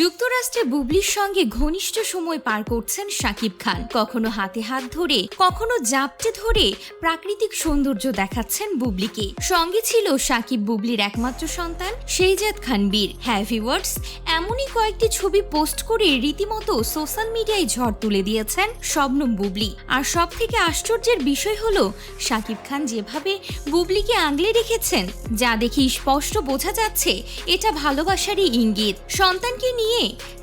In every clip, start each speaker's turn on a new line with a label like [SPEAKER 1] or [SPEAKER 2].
[SPEAKER 1] যুক্তরাষ্ট্রে বুবলির সঙ্গে ঘনিষ্ঠ সময় পার করছেন শাকিব খান। কখনো হাতে হাত ধরে, কখনো জাপটে ধরে প্রাকৃতিক সৌন্দর্য দেখাচ্ছেন বুবলিকে। সঙ্গে ছিল শাকিব বুবলির একমাত্র সন্তান, সেইজাদ খানবীর হ্যাভি ওয়ার্ডস এমনই কয়েকটি ছবি পোস্ট করে রীতিমতো সোশ্যাল মিডিয়ায় ঝড় তুলে দিয়েছেন শবনম বুবলি। আর সব থেকে আশ্চর্যের বিষয় হলো, শাকিব খান যেভাবে বুবলিকে আগলে রেখেছেন, যা দেখে স্পষ্ট বোঝা যাচ্ছে, এটা ভালোবাসারই ইঙ্গিত। সন্তানকে নিয়ে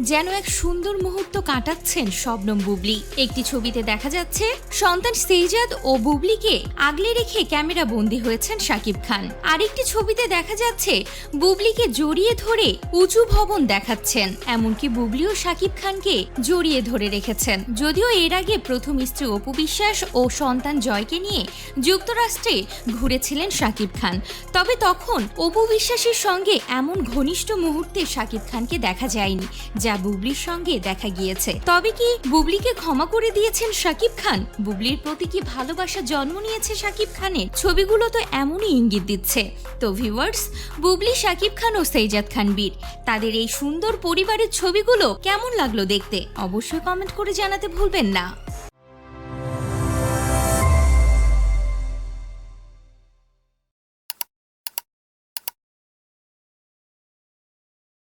[SPEAKER 1] যেন এক সুন্দর মুহূর্ত কাটাচ্ছেন শবনম বুবলি। একটি ছবিতে দেখা যাচ্ছে, সন্তান সেইজাদ ও বুবলিকে আগলে রেখে ক্যামেরা বন্দি হয়েছেন শাকিব খান। আরেকটি ছবিতে দেখা যাচ্ছে, বুবলিকে জড়িয়ে ধরে উঁচু ভবন দেখাচ্ছেন। এমনকি বুবলিও শাকিব খানকে জড়িয়ে ধরে রেখেছেন। যদিও এর আগে প্রথম স্ত্রী অপু বিশ্বাস ও সন্তান জয়কে নিয়ে যুক্তরাষ্ট্রে ঘুরেছিলেন শাকিব খান। তবে তখন অপু বিশ্বাসের সঙ্গে এমন ঘনিষ্ঠ মুহূর্তে শাকিব খানকে দেখা যায়নি যা বুবলির সঙ্গে দেখা গিয়েছে। তবে কি বুবলিকে ক্ষমা করে দিয়েছেন শাকিব খান? বুবলির প্রতি কি ভালোবাসা জন্ম নিয়েছে শাকিব খানের? ছবিগুলো তো এমনই ইঙ্গিত দিচ্ছে। তো ভিউয়ার্স বুবলি, শাকিব খান ও সৈজাদ খান বীর, তাদের এই সুন্দর পরিবারের ছবিগুলো কেমন লাগল দেখতে? অবশ্যই কমেন্ট করে জানাতে ভুলবেন না।